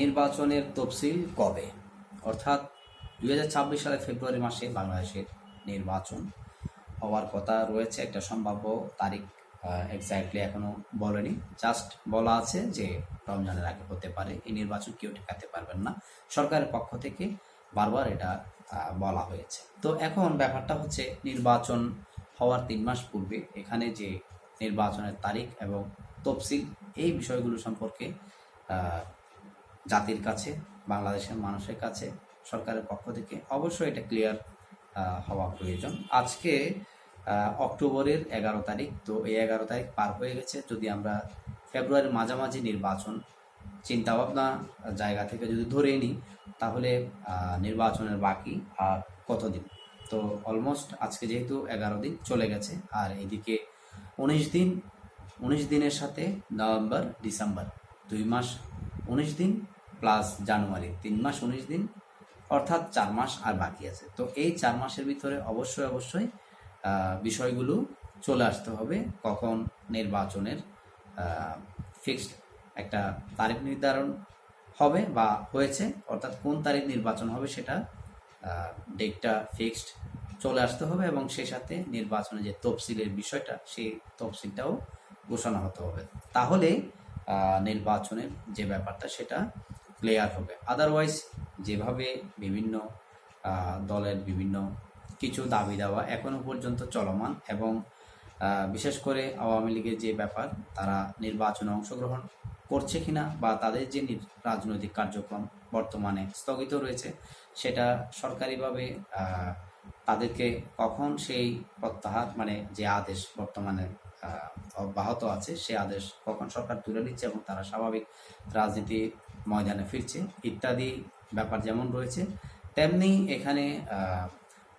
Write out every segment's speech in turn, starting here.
নির্বাচনের তফসিল কবে? অর্থাৎ দুই হাজার সালে ফেব্রুয়ারি মাসে বাংলাদেশের নির্বাচন হওয়ার কথা রয়েছে। একটা সম্ভাব্য তারিখ এক্স্যাক্টলি এখনও বলেনি। জাস্ট বলা আছে যে রমজানের আগে হতে পারে। এই নির্বাচন কেউ ঠেকাতে পারবেন না। সরকারের পক্ষ থেকে বারবার এটা বলা হয়েছে। তো এখন ব্যাপারটা হচ্ছে নির্বাচন হওয়ার তিন মাস পূর্বে এখানে যে নির্বাচনের তারিখ এবং তফসিল, এই বিষয়গুলো সম্পর্কে জাতির কাছে, বাংলাদেশের মানুষের কাছে, সরকারের পক্ষ থেকে অবশ্যই এটা ক্লিয়ার হওয়া প্রয়োজন। আজকে অক্টোবরের এগারো তারিখ, তো এই এগারো তারিখ পার হয়ে গেছে। যদি আমরা ফেব্রুয়ারির মাঝামাঝি নির্বাচন চিন্তাভাবনা জায়গা থেকে যদি ধরে নিই তাহলে নির্বাচনের বাকি আর কতদিন? তো অলমোস্ট আজকে যেহেতু এগারো দিন চলে গেছে, আর এদিকে উনিশ দিন, উনিশ দিনের সাথে নভেম্বর, ডিসেম্বর, দুই মাস, উনিশ দিন প্লাস জানুয়ারি, তিন মাস উনিশ দিন, অর্থাৎ চার মাস আর বাকি আছে। তো এই চার মাসের ভিতরে অবশ্যই অবশ্যই বিষয়গুলো চলে আসতে হবে কখন নির্বাচনের ফিক্সড একটা তারিখ নির্ধারণ হবে বা হয়েছে, অর্থাৎ কোন তারিখ নির্বাচন হবে সেটা ডেটটা ফিক্সড চলে আসতে হবে এবং সেই সাথে নির্বাচনের যে তফসিলের বিষয়টা, সেই তফসিলটাও ঘোষণা হতে হবে। তাহলে নির্বাচনের যে ব্যাপারটা সেটা ক্লিয়ার হবে। আদারওয়াইজ যেভাবে বিভিন্ন দলের বিভিন্ন কিছু দাবি দেওয়া এখনও পর্যন্ত চলমান এবং বিশেষ করে আওয়ামী লীগের যে ব্যাপার, তারা নির্বাচনে অংশগ্রহণ করছে কিনা বা তাদের যে রাজনৈতিক কার্যক্রম বর্তমানে স্থগিত রয়েছে, সেটা সরকারিভাবে তাদেরকে কখন সেই প্রত্যাহার মানে যে আদেশ বর্তমানে অব্যাহত আছে সে আদেশ কখন সরকার তুলে নিচ্ছে এবং তারা স্বাভাবিক রাজনীতি ময়দানে ফিরছে, ইত্যাদি ব্যাপার যেমন রয়েছে, তেমনি এখানে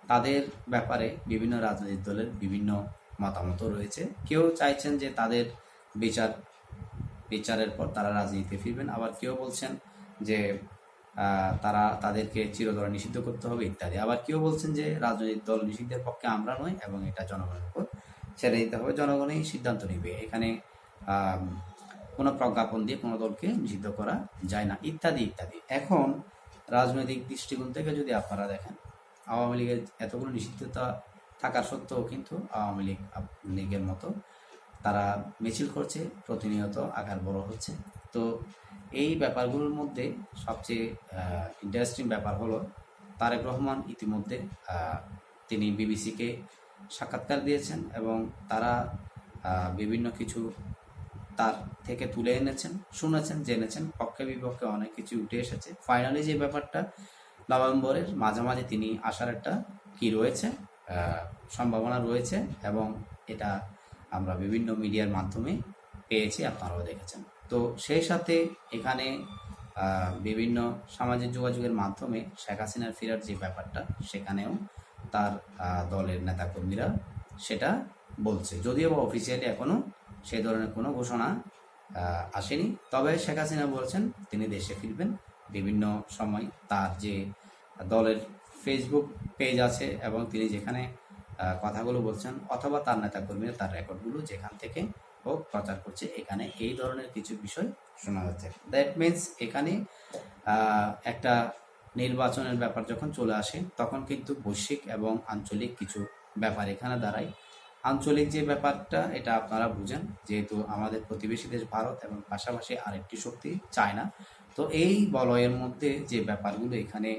তাদের ব্যাপারে বিভিন্ন রাজনৈতিক দলের বিভিন্ন মতামত রয়েছে। কেউ চাইছেন যে তাদের বিচার, বিচারের পর তারা রাজনীতিতে ফিরবেন, আবার কেউ বলছেন যে তারা তাদেরকে চিরতরে নিষিদ্ধ করতে হবে ইত্যাদি। আবার কেউ বলছেন যে রাজনৈতিক দল নিষিদ্ধের পক্ষে আমরা নই এবং এটা জনগণের উপর ছেড়ে দিতে হবে। জনগণই সিদ্ধান্ত নেবে। এখানে কোনো প্রজ্ঞাপন দিয়ে কোনো দলকে নিষিদ্ধ করা যায় না, ইত্যাদি ইত্যাদি। এখন রাজনৈতিক দৃষ্টিকোণ থেকে যদি আপনারা দেখেন, আওয়ামী লীগের এতগুলো নিষিদ্ধতা থাকা সত্ত্বেও কিন্তু আওয়ামী লীগ লীগের মতো তারা মিছিল করছে, প্রতিনিয়ত আকার বড় হচ্ছে। তো এই ব্যাপারগুলোর মধ্যে সবচেয়ে ইন্টারেস্টিং ব্যাপার হলো তারেক রহমান ইতিমধ্যে তিনি বিবিসিকে সাক্ষাৎকার দিয়েছেন এবং তারা বিভিন্ন কিছু তার থেকে তুলে এনেছেন, শুনেছেন, জেনেছেন, পক্ষে বিপক্ষে অনেক কিছু উঠে এসেছে। ফাইনালি যে ব্যাপারটা, নভেম্বরের মাঝামাঝি তিনি আসার একটা কি রয়েছে সম্ভাবনা রয়েছে এবং এটা আমরা বিভিন্ন মিডিয়ার মাধ্যমে পেয়েছি, আপনারাও দেখেছেন। তো সেই সাথে এখানে বিভিন্ন সামাজিক যোগাযোগের মাধ্যমে শেখ হাসিনার ফেরার যে ব্যাপারটা, সেখানেও তার দলের নেতাকর্মীরা সেটা বলছে। যদিও বা অফিসিয়ালি এখনও সেই ধরনের কোনো ঘোষণা আসেনি। তবে শেখ হাসিনা বলছেন, তিনি দেশে ফিরবেন। বিভিন্ন সময় তার যে দলের ফেসবুক পেজ আছে এবং তিনি যেখানে কথাগুলো বলছেন, অথবা তার নেতাকর্মীরা তার রেকর্ডগুলো যেখান থেকে হোক প্রচার করছে। এখানে এই ধরনের কিছু বিষয় শোনা যাচ্ছে। দ্যাট মিনস এখানে একটা নির্বাচনের ব্যাপার যখন চলে আসে, তখন কিন্তু বৈশ্বিক এবং আঞ্চলিক কিছু ব্যাপার এখানে দাঁড়ায়। আঞ্চলিক যে ব্যাপারটা, এটা আপনারা বুঝেন, যেহেতু আমাদের প্রতিবেশী দেশ ভারত এবং পাশাপাশি আরেকটি শক্তি চায়না। তো এই বলয়ের মধ্যে যে ব্যাপারগুলো এখানে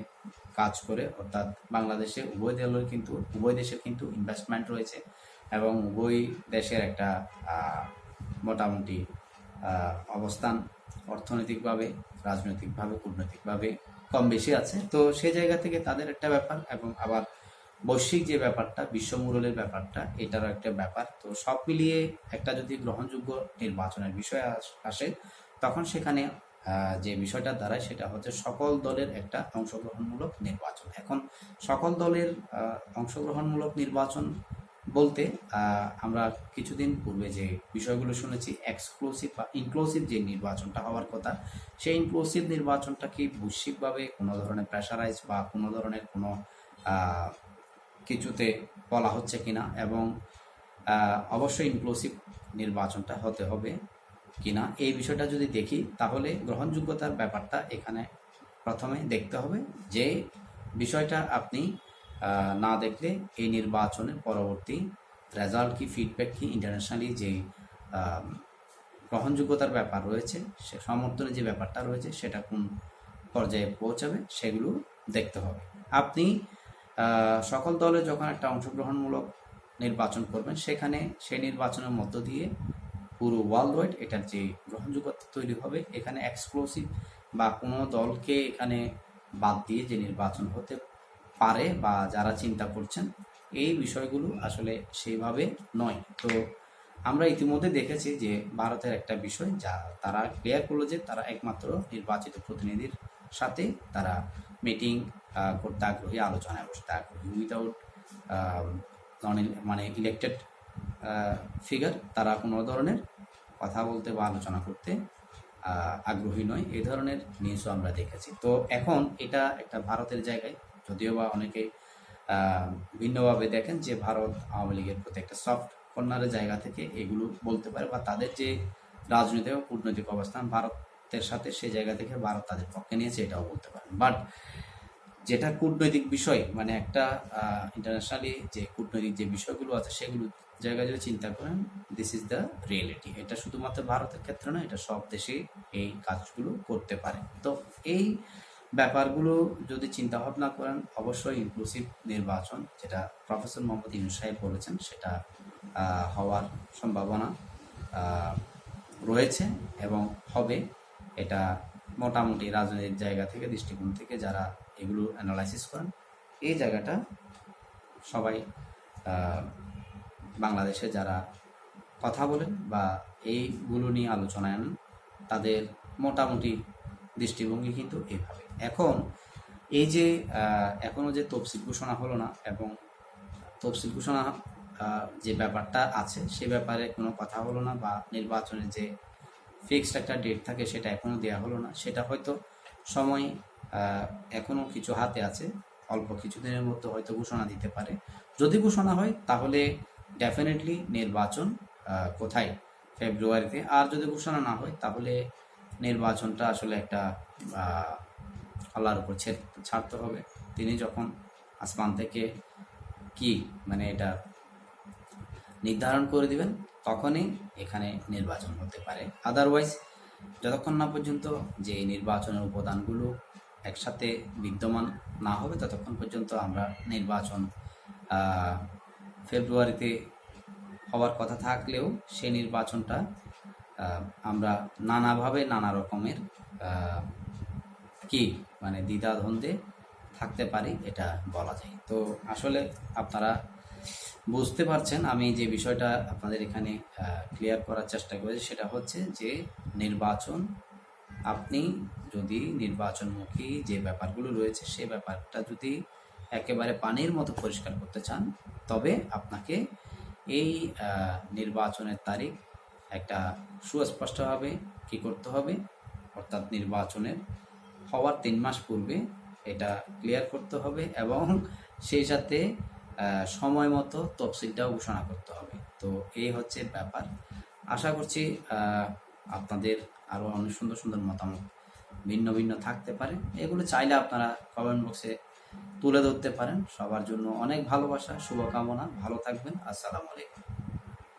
কাজ করে, অর্থাৎ বাংলাদেশে উভয় দলের কিন্তু, উভয় দেশের কিন্তু ইনভেস্টমেন্ট রয়েছে। এবং উভয় দেশের একটা মোটামুটি অবস্থান অর্থনৈতিকভাবে, রাজনৈতিকভাবে, কূটনৈতিকভাবে কম বেশি আছে। তো সেই জায়গা থেকে তাদের একটা ব্যাপার এবং আবার বৈশ্বিক যে ব্যাপারটা বিশ্বমূলের ব্যাপারটা, এটারও একটা ব্যাপার। তো সব মিলিয়ে একটা যদি গ্রহণযোগ্য নির্বাচনের বিষয় আসে তখন সেখানে যে বিষয়টা দাঁড়ায় সেটা হচ্ছে সকল দলের একটা অংশগ্রহণমূলক নির্বাচন। এখন সকল দলের অংশগ্রহণমূলক নির্বাচন বলতে আমরা কিছুদিন পূর্বে যে বিষয়গুলো শুনেছি এক্সক্লুসিভ বা ইনক্লুসিভ যে নির্বাচনটা হওয়ার কথা, সেই ইনক্লুসিভ নির্বাচনটা কি বৈশ্বিকভাবে কোনো ধরনের প্রেশারাইজ বা কোনো ধরনের কোনো কিছুতে বলা হচ্ছে কিনা এবং অবশ্যই ইনক্লুসিভ নির্বাচনটা হতে হবে কিনা, এই বিষয়টা যদি দেখি, তাহলে গ্রহণযোগ্যতার ব্যাপারটা এখানে প্রথমে দেখতে হবে যে বিষয়টা আপনি না দেখলে এই নির্বাচনের পরবর্তী রেজাল্ট কি ফিডব্যাক কি ইন্টারন্যাশনালি যে গ্রহণযোগ্যতার ব্যাপার রয়েছে, সে সমর্থনের যে ব্যাপারটা রয়েছে, সেটা কোন পর্যায়ে পৌঁছাবে, সেগুলো দেখতে হবে। আপনি সকল দলে যখন একটা অংশগ্রহণমূলক নির্বাচন করবেন, সেখানে সেই নির্বাচনের মধ্য দিয়ে পুরো ওয়ার্ল্ড ওয়াইড এটার যে গ্রহণযোগ্যতা তৈরি হবে, এখানে এক্সক্লুসিভ বা কোনো দলকে এখানে বাদ দিয়ে যে নির্বাচন হতে পারে বা যারা চিন্তা করছেন, এই বিষয়গুলো আসলে সেইভাবে নয়। তো আমরা ইতিমধ্যে দেখেছি যে ভারতের একটা বিষয় যা তারা ক্লিয়ার করল যে তারা একমাত্র নির্বাচিত প্রতিনিধির সাথে তারা মিটিং করতে আগ্রহী, আলোচনায় বসতে আগ্রহী। উইদাউট মানে ইলেক্টেড ফিগার তারা কোনো ধরনের কথা বলতে বা আলোচনা করতে আগ্রহী নয়। এই ধরনের নিউজও আমরা দেখেছি। তো এখন এটা একটা ভারতের জায়গায় যদিও বা অনেকে ভিন্নভাবে দেখেন যে ভারত আওয়ামী লীগের প্রতি একটা সফট কর্নারের জায়গা থেকে এগুলো বলতে পারে বা তাদের যে রাজনৈতিক ও কূটনৈতিক অবস্থান ভারতের সাথে সেই জায়গা থেকে ভারত তাদের পক্ষে নিয়েছে এটাও বলতে পারেন। বাট যেটা কূটনৈতিক বিষয় মানে একটা ইন্টারন্যাশনালি যে কূটনৈতিক যে বিষয়গুলো আছে সেগুলো জায়গায় যদি চিন্তা করেন দিস ইজ দ্য রিয়েলিটি এটা শুধুমাত্র ভারতের ক্ষেত্রে নয়, এটা সব দেশে এই কাজগুলো করতে পারে। তো এই ব্যাপারগুলো যদি চিন্তা ভাবনা করেন, অবশ্যই ইনক্লুসিভ নির্বাচন, যেটা প্রফেসর মোহাম্মদ ইউনুস সাহেব বলেছেন, সেটা হওয়ার সম্ভাবনা রয়েছে এবং হবে। এটা মোটামুটি রাজনৈতিক জায়গা থেকে, দৃষ্টিকোণ থেকে যারা এগুলো অ্যানালাইসিস করেন, এই জায়গাটা সবাই বাংলাদেশে যারা কথা বলেন বা এইগুলো নিয়ে আলোচনায় আনেন, তাদের মোটামুটি দৃষ্টিভঙ্গি কিন্তু এভাবে। এখন, এই যে এখনও যে তফসিল ঘোষণা হলো না এবং তফসিল ঘোষণা যে ব্যাপারটা আছে, সে ব্যাপারে কোনো কথা হলো না বা নির্বাচনের যে ফিক্সড একটা ডেট থাকে সেটা এখনও দেওয়া হলো না, সেটা হয়তো সময় এখনও কিছু হাতে আছে, অল্প কিছুদিনের মধ্যে হয়তো ঘোষণা দিতে পারে। যদি ঘোষণা হয়, তাহলে ডেফিনেটলি নির্বাচন কোথায়? ফেব্রুয়ারিতে। আর যদি ঘোষণা না হয়, তাহলে নির্বাচনটা আসলে একটা আল্লাহর উপর ছেড়ে ছাড়তে হবে। তিনি যখন আসমান থেকে কি মানে এটা নির্ধারণ করে দিবেন, তখনই এখানে নির্বাচন হতে পারে। আদারওয়াইজ যতক্ষণ না পর্যন্ত যে নির্বাচনের উপাদানগুলো একসাথে বিদ্যমান না হবে, ততক্ষণ পর্যন্ত আমরা নির্বাচন ফেব্রুয়ারিতে হওয়ার কথা থাকলেও সেই নির্বাচনটা আমরা নানাভাবে নানা রকমের কি মানে দ্বিধাদ্বন্দ্বে থাকতে পারি, এটা বলা যায়। তো আসলে আপনারা বুঝতে পারছেন, আমি যে বিষয়টা আপনাদের এখানে ক্লিয়ার করার চেষ্টা করেছি, সেটা হচ্ছে যে নির্বাচন, আপনি যদি নির্বাচনমুখী যে ব্যাপারগুলো রয়েছে, সে ব্যাপারটা যদি একেবারে পানির মতো পরিষ্কার করতে চান, তবে আপনাকে এই নির্বাচনের তারিখ একটা সুস্পষ্টভাবে কি করতে হবে, অর্থাৎ নির্বাচনের হওয়ার তিন মাস পূর্বে এটা ক্লিয়ার করতে হবে এবং সেই সাথে সময় মতো তফসিলটাও ঘোষণা করতে হবে। তো এই হচ্ছে ব্যাপার। আশা করছি আপনাদের আরও অনেক সুন্দর সুন্দর মতামত ভিন্ন ভিন্ন থাকতে পারে। এগুলো চাইলে আপনারা কমেন্ট বক্সে তুলে ধরতে পারেন। সবার জন্য অনেক ভালোবাসা, শুভকামনা। ভালো থাকবেন। আসসালামু আলাইকুম।